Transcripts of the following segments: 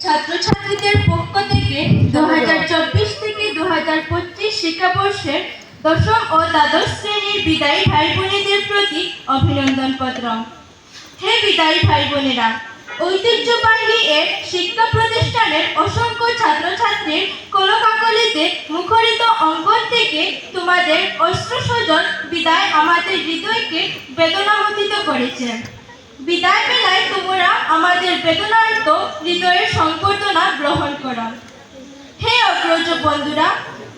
ছাত্রছাত্রীদের পক্ষ থেকে দু হাজার চব্বিশ থেকে দু হাজার পঁচিশ শিক্ষাবর্ষের দশম ও দ্বাদশ শ্রেণির বিদায়ী ভাই বোনেদের প্রতি অভিনন্দন পত্র হে বিদায়ী ভাই বোনেরা ঐতিহ্যবাহী এক শিক্ষা প্রতিষ্ঠানের অসংখ্য ছাত্রছাত্রীর কলকাকলিতে মুখরিত অঙ্গন থেকে তোমাদের অস্ত্র সজন বিদায় আমাদের হৃদয়কে বেদনামথিত করেছে। বিদায় বেলায় তোমরা আমাদের বেদনার্ত হৃদয়ের সংবর্ধনা গ্রহণ করো। হে অগ্রজ বন্ধুরা,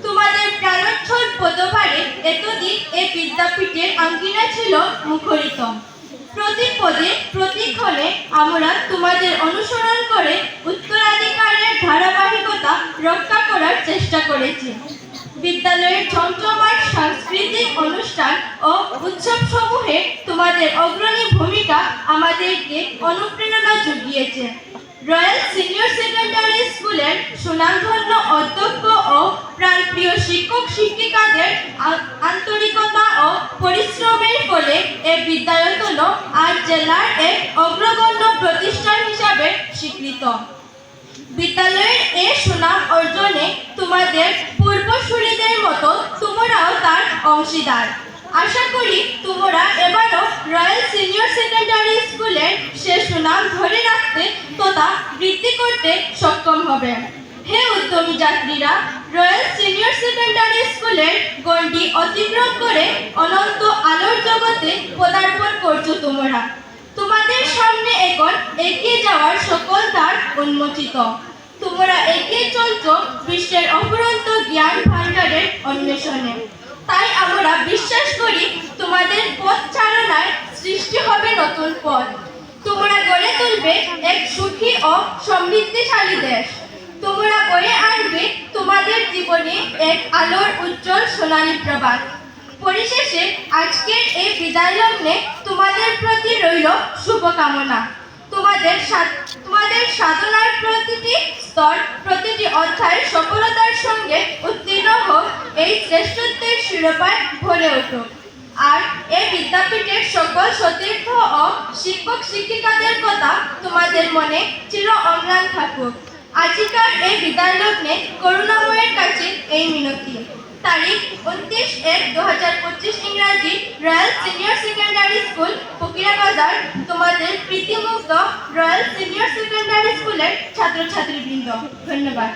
তোমাদের প্রাণোচ্ছল পদভারে এতদিন এই বিদ্যাপীঠের আঙ্গিনা ছিল মুখরিত। প্রতি পদে, প্রতিক্ষণে আমরা তোমাদের অনুসরণ করে উত্তরাধিকারের ধারাবাহিকতা রক্ষা করার চেষ্টা করেছি। বিদ্যালয়ের চমচমার সাংস্কৃতিক অনুষ্ঠান ও উৎসব সমূহে তোমাদের অগ্রণী ভূমিকা আমাদেরকে অনুপ্রেরণা জুগিয়েছে। রয়্যাল সিনিয়র সেকেন্ডারি স্কুলের সুনামধন্য অধ্যক্ষ ও প্রাণপ্রিয় শিক্ষক শিক্ষিকাদের আন্তরিকতা ও পরিশ্রমের ফলে এ বিদ্যায়তন আজ জেলার এক অগ্রগণ্য প্রতিষ্ঠান হিসাবে স্বীকৃত। বিদ্যালয়ের এ সুনাম অর্জনে তোমাদের পূর্বসূরীদের মতো তোমরাও তার অংশীদার। আশা করি তোমরা এবারও রয়্যাল সিনিয়র সেকেন্ডারি স্কুলের সে সুনাম ধরে রাখতে তথা বৃদ্ধি করতে সক্ষম হবে। হে উদ্যমী যাত্রীরা রয়্যাল সিনিয়র সেকেন্ডারি স্কুলের গণ্ডি অতিক্রম করে অনন্ত আলোর জগতে পদার্পণ করছ তোমরা। তোমাদের সামনে এখন এগিয়ে যাওয়ার সকল দ্বার উন্মোচিত। তোমরা এগিয়ে চলছ বিশ্বের অপরন্ত জ্ঞান ভাণ্ডারের অন্বেষণে। বিশ্বাস করি তোমাদের পথ চালনায় সৃষ্টি হবে নতুন পথ। তোমরা গড়ে তুলবে এক সুখী ও সমৃদ্ধিশালী দেশ। তোমরা বয়ে আনবে তোমাদের জীবনে এক আলোর উজ্জ্বল সোনালী প্রভাত পরিশেষে আজকের এই বিদায় লগ্নে তোমাদের প্রতি রইল শুভকামনা। তোমাদের তোমাদের সাধনার প্রতিটি স্তর প্রতিটি অধ্যায় সফলতার সঙ্গে উত্তীর্ণ হোক এই শ্রেষ্ঠত্বের শিরোপায় ভরে উঠুক আর এই বিদ্যাপীঠের সকল সতীর্থ ও শিক্ষক শিক্ষিকাদের কথা তোমাদের মনে চির অম্লান থাকুক। আজিকার এই বিদায় লগ্নে করুণাময়ের কাছে এই মিনতি। তারিখ উনত্রিশ এক দু হাজার পঁচিশ ইংরাজি royal senior secondary school Fakira Bazar তোমাদের প্রীতিমুগ্ধ রয়্যাল সিনিয়র সেকেন্ডারি স্কুলের ছাত্রছাত্রীবৃন্দ। ধন্যবাদ।